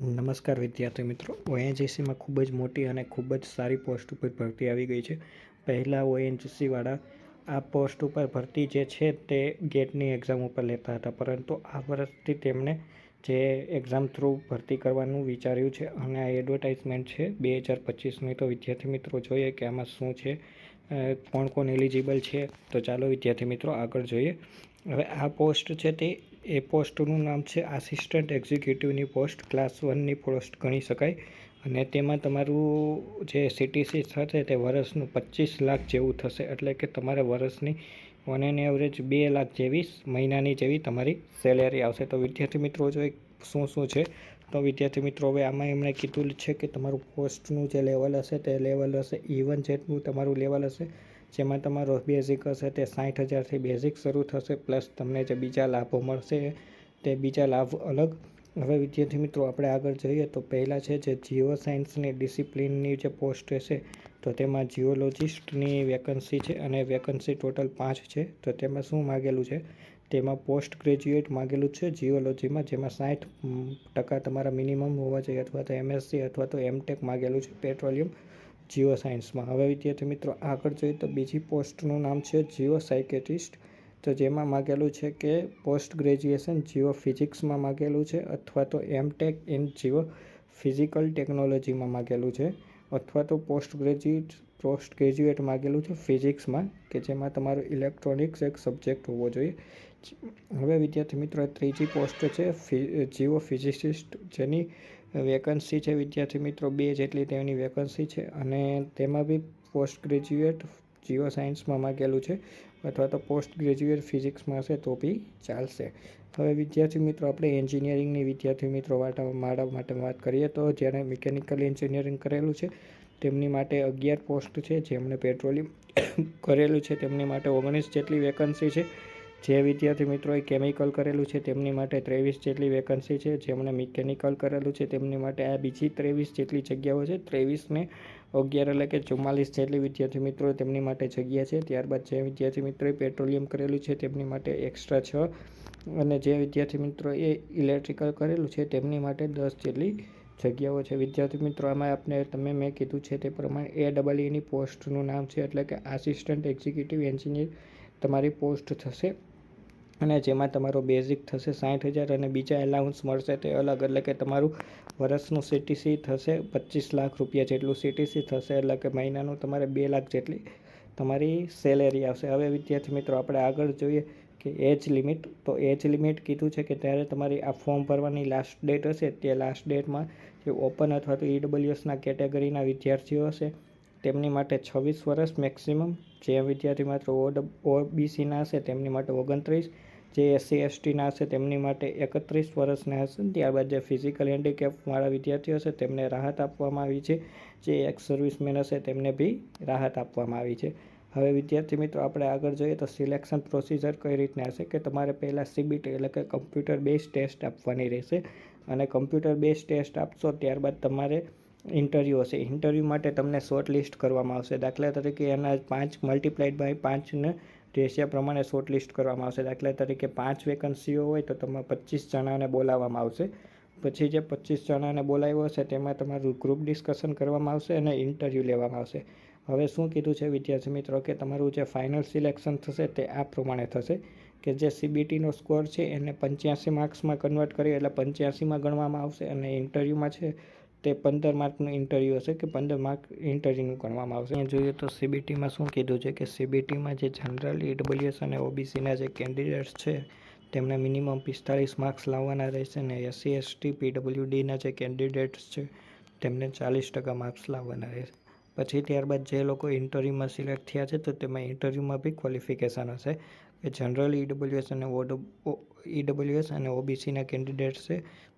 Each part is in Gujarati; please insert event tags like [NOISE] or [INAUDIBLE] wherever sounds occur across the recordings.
નમસ્કાર વિદ્યાર્થી મિત્રો. ઓએનજીસીમાં ખૂબ જ મોટી અને ખૂબ જ સારી પોસ્ટ ઉપર ભરતી આવી ગઈ છે. પહેલાં ઓએનજીસીવાળા આ પોસ્ટ ઉપર ભરતી જે છે તે ગેટની એક્ઝામ ઉપર લેતા હતા, પરંતુ આ વર્ષથી તેમણે જે એક્ઝામ થ્રુ ભરતી કરવાનું વિચાર્યું છે અને આ એડવર્ટાઇઝમેન્ટ છે બે હજાર પચીસની. તો વિદ્યાર્થી મિત્રો જોઈએ કે આમાં શું છે કોણ કોણ એલિજિબલ છે? તો ચાલો વિદ્યાર્થી મિત્રો આગળ જોઈએ. હવે આ પોસ્ટ છે તે એ પોસ્ટનું નામ છે આસિસ્ટન્ટ એક્ઝિક્યુટિવની પોસ્ટ, ક્લાસ વનની પોસ્ટ ગણી શકાય. અને તેમાં તમારું જે સીટીસી થશે તે વર્ષનું પચીસ લાખ જેવું થશે. એટલે કે તમારે વર્ષની ઓન એન એવરેજ બે લાખ જેવી મહિનાની જેવી તમારી સેલેરી આવશે. તો વિદ્યાર્થી મિત્રો, જો શું શું છે? તો વિદ્યાર્થી મિત્રો, હવે આમાં એમણે કીધું છે કે તમારું પોસ્ટનું જે લેવલ હશે તે લેવલ હશે. ઇવન જેટલું તમારું લેવલ હશે જેમાં તમારો બેઝિક હશે તે સાઠ હજારથી બેઝિક શરૂ થશે પ્લસ તમને જે બીજા લાભો મળશે, તે બીજા લાભ અલગ. હવે વિદ્યાર્થી મિત્રો, આપણે આગળ જઈએ તો પહેલાં છે જે જીઓ સાયન્સની ડિસિપ્લિનની જે પોસ્ટ હશે, તો તેમાં જીઓલોજિસ્ટની વેકન્સી છે અને વેકન્સી ટોટલ પાંચ છે. તો તેમાં શું માગેલું છે? તેમાં પોસ્ટ ગ્રેજ્યુએટ માગેલું છે જીઓલોજીમાં જેમાં સાઠ ટકા તમારા મિનિમમ હોવા જોઈએ, અથવા તો એમએસસી અથવા તો એમટેક માગેલું છે પેટ્રોલિયમ જીઓ સાયન્સમાં હવે વિદ્યાર્થી મિત્રો, આગળ જોઈએ તો બીજી પોસ્ટનું નામ છે જીઓ સાયકેટિસ્ટ તો જેમાં માગેલું છે કે પોસ્ટ ગ્રેજ્યુએશન જીઓ ફિઝિક્સમાં માગેલું છે અથવા તો એમટેક ઇન જીઓ ફિઝિકલ ટેકનોલોજીમાં માગેલું છે અથવા તો પોસ્ટ ગ્રેજ્યુએટ પોસ્ટ ગ્રેજ્યુએટ માગેલું છે ફિઝિક્સમાં, કે જેમાં તમારો ઇલેક્ટ્રોનિક્સ એક સબ્જેક્ટ હોવો જોઈએ. હવે વિદ્યાર્થી મિત્રો, ત્રીજી પોસ્ટ છે જીઓ ફિઝિસિસ્ટ જેની વેકન્સી છે, વિદ્યાર્થી મિત્રો, બે જેટલી તેની વેકન્સી છે અને તેમાં બી પોસ્ટ ગ્રેજ્યુએટ જીઓ સાયન્સમાં માગેલું છે અથવા તો પોસ્ટ ગ્રેજ્યુએટ ફિઝિક્સમાં હશે તો બી ચાલશે. હવે વિદ્યાર્થી મિત્રો, આપણે એન્જિનિયરિંગની વિદ્યાર્થી મિત્રો મારા માટે વાત કરીએ તો જેણે મિકેનિકલ એન્જિનિયરિંગ કરેલું છે, તેમની માટે અગિયાર પોસ્ટ છે, જેમણે પેટ્રોલિયમ [COUGHS] કરેલું છે, તેમની માટે ઓગણીસ જેટલી વેકન્સી છે. જે વિદ્યાર્થી મિત્રોએ કેમિકલ કરેલું છે, તેમની માટે ત્રેવીસ જેટલી વેકન્સી છે. જેમણે મિકેનિકલ કરેલું છે, તેમની માટે આ બીજી ત્રેવીસ જેટલી જગ્યાઓ છે. ત્રેવીસને અગિયાર એટલે કે ચુમ્માલીસ જેટલી વિદ્યાર્થી મિત્રો તેમની માટે જગ્યા છે. ત્યારબાદ જે વિદ્યાર્થી મિત્રોએ પેટ્રોલિયમ કરેલું છે, તેમની માટે એક્સ્ટ્રા છ. અને જે વિદ્યાર્થી મિત્રોએ ઇલેક્ટ્રિકલ કરેલું છે, તેમની માટે દસ જેટલી જગ્યાઓ છે. વિદ્યાર્થી મિત્રો, આમાં આપણે તમે મેં કીધું છે તે પ્રમાણે એ ડબલ એની પોસ્ટનું નામ છે, એટલે કે આસિસ્ટન્ટ એક્ઝિક્યુટિવ એન્જિનિયર તમારી પોસ્ટ થશે. અને જેમાં તમારો બેઝિક થશે સાઠ હજાર અને બીજા એલાઉન્સ મળશે તે અલગ, એટલે કે તમારું વર્ષનું સીટીસી થશે પચીસ લાખ રૂપિયા જેટલું સીટીસી થશે, એટલે કે મહિનાનું તમારે બે લાખ જેટલી તમારી સેલેરી આવશે. હવે વિદ્યાર્થી મિત્રો, આપણે આગળ જોઈએ કે એજ લિમિટ તો એજ લિમિટ કીધું છે કે ત્યારે તમારી આ ફોર્મ ભરવાની લાસ્ટ ડેટ હશે, તે લાસ્ટ ડેટમાં જે ઓપન અથવા તો ઈડબ્લ્યુએસના કેટેગરીના વિદ્યાર્થીઓ હશે તેમની માટે છવ્વીસ વર્ષ મેક્સિમમ, જે વિદ્યાર્થી માત્ર ઓબીસીના હશે, તેમની માટે ઓગણત્રીસ, જે એસસી એસટીના હશે, તેમની માટે એકત્રીસ વર્ષના હશે. ત્યારબાદ જે ફિઝિકલ હેન્ડીકેપવાળા વિદ્યાર્થીઓ હશે, તેમને રાહત આપવામાં આવી છે. જે એક્સ સર્વિસમેન હશે, તેમને બી રાહત આપવામાં આવી છે. હવે વિદ્યાર્થી મિત્રો, આપણે આગળ જોઈએ તો સિલેક્શન પ્રોસિજર કઈ રીતના હશે કે તમારે પહેલાં સીબીટી એટલે કે કમ્પ્યુટર બેઝ ટેસ્ટ આપવાની રહેશે. અને કમ્પ્યુટર બેઝ ટેસ્ટ આપશો, ત્યારબાદ તમારે ઇન્ટરવ્યૂ હશે. ઇન્ટરવ્યૂ માટે તમને શોર્ટ લિસ્ટ કરવામાં આવશે. દાખલા તરીકે એના પાંચ મલ્ટીપ્લાઇડ બાય પાંચને રેશિયા પ્રમાણે શોર્ટ લિસ્ટ કરવામાં આવશે. દાખલા તરીકે પાંચ વેકન્સીઓ હોય તો તમે પચીસ જણાને બોલાવવામાં આવશે. પછી જે પચીસ જણાને બોલાવ્યો હશે તેમાં તમારું ગ્રુપ ડિસ્કશન કરવામાં આવશે અને ઇન્ટરવ્યૂ લેવામાં આવશે. હવે શું કીધું છે વિદ્યાર્થી મિત્રો કે તમારું જે ફાઇનલ સિલેક્શન થશે તે આ પ્રમાણે થશે કે જે સીબીટીનો સ્કોર છે એને પંચ્યાસી માર્ક્સમાં કન્વર્ટ કરી એટલે પંચ્યાસીમાં ગણવામાં આવશે અને ઇન્ટરવ્યૂમાં છે તે પંદર માર્કનું ઇન્ટરવ્યૂ હશે કે પંદર માર્ક ઇન્ટરવ્યૂનું ગણવામાં આવશે? અહીંયા જોઈએ તો સીબીટીમાં શું કીધું છે કે સીબીટીમાં જે જનરલ ઈડબ્લ્યુએસ અને ઓબીસીના જે કેન્ડિડેટ્સ છે, તેમને મિનિમમ પિસ્તાળીસ માર્ક્સ લાવવાના રહેશે અને એસસી એસટી પીડબ્લ્યુડીના જે કેન્ડિડેટ્સ છે, તેમને ચાલીસ ટકા માર્ક્સ લાવવાના રહેશે. પછી ત્યારબાદ જે લોકો ઇન્ટરવ્યૂમાં સિલેક્ટ થયા છે, તો તેમાં ઇન્ટરવ્યૂમાં બી ક્વોલિફિકેશન હશે. કે જનરલ ઈડબ્લ્યુએસ અને ઈડબ્લ્યુએસ અને ઓબીસીના કેન્ડિડેટ્સ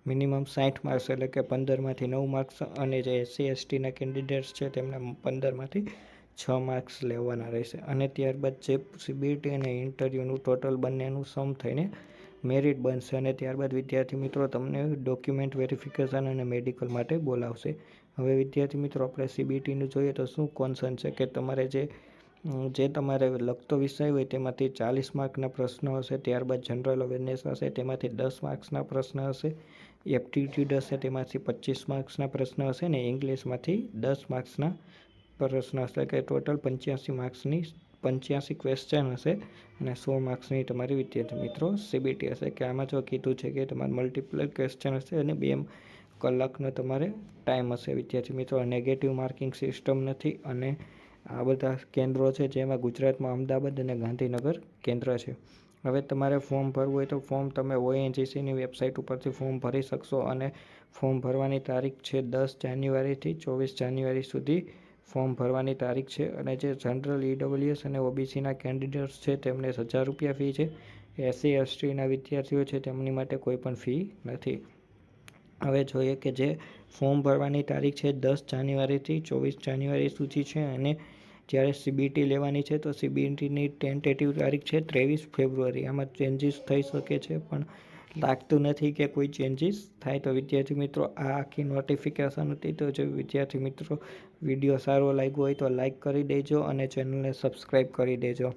મિનિમમ સાઠ માર્ક્સ એટલે કે પંદરમાંથી નવ માર્ક્સ અને જે એસસી એસટીના કેન્ડિડેટ્સ છે તેમને પંદરમાંથી છ માર્ક્સ લેવાના રહેશે. અને ત્યારબાદ જે સીબીટી અને ઇન્ટરવ્યૂનું ટોટલ બંનેનું સમ થઈને મેરિટ બનશે અને ત્યારબાદ વિદ્યાર્થી મિત્રો તમને ડોક્યુમેન્ટ વેરિફિકેશન અને મેડિકલ માટે બોલાવશે. હવે વિદ્યાર્થી મિત્રો આપણે સીબીટીનું જોઈએ તો શું કોન્સર્ન છે કે તમારે જે જે તમારે લગતો વિષય હોય તેમાંથી ચાલીસ માર્કના પ્રશ્નો હશે, ત્યારબાદ જનરલ અવેરનેસ હશે, તેમાંથી દસ માર્ક્સના પ્રશ્ન હશે એપ્ટિટ્યૂડ હશે, તેમાંથી પચીસ માર્ક્સના પ્રશ્ન હશે ને ઇંગ્લિશમાંથી દસ માર્ક્સના પ્રશ્ન હશે. કે ટોટલ પંચ્યાસી માર્ક્સની પંચ્યાસી ક્વેશ્ચન હશે અને સો માર્ક્સની તમારી વિદ્યાર્થી મિત્રો સીબીટી હશે. કે આમાં જો કીધું છે કે તમારે મલ્ટિપલ ક્વેશ્ચન હશે અને બે કલાકનો તમારે ટાઈમ હશે વિદ્યાર્થી મિત્રો. નેગેટિવ માર્કિંગ સિસ્ટમ નથી અને આ બધા કેન્દ્રો છે જેમાં ગુજરાતમાં અમદાવાદ અને ગાંધીનગર કેન્દ્ર છે. હવે તમારે ફોર્મ ભરવું હોય તો ફોર્મ તમે ઓએનજીસીની વેબસાઇટ ઉપરથી ફોર્મ ભરી શકશો અને ફોર્મ ભરવાની તારીખ છે દસ જાન્યુઆરીથી ચોવીસ જાન્યુઆરી સુધી ફોર્મ ભરવાની તારીખ છે અને જે જનરલ ઈડબ્લ્યુએસ અને ઓબીસીના કેન્ડિડેટ્સ છે તેમને હજાર રૂપિયા ફી છે. એસસી એસટીના વિદ્યાર્થીઓ છે તેમની માટે કોઈ પણ ફી નથી. હવે જોઈએ કે જે ફોર્મ ભરવાની તારીખ છે દસ જાન્યુઆરીથી ચોવીસ જાન્યુઆરી સુધી છે અને જ્યારે સીબીટી લેવાની છે, તો સીબીટીની ટેન્ટેટિવ તારીખ છે ત્રેવીસ ફેબ્રુઆરી. આમાં ચેન્જીસ થઈ શકે છે, પણ લાગતું નથી કે કોઈ ચેન્જીસ થાય. તો વિદ્યાર્થી મિત્રો, આ આખી નોટિફિકેશન હતી. તો જો વિદ્યાર્થી મિત્રો, વીડિયો સારો લાગ્યો હોય તો લાઈક કરી દેજો અને ચેનલને સબસ્ક્રાઈબ કરી દેજો.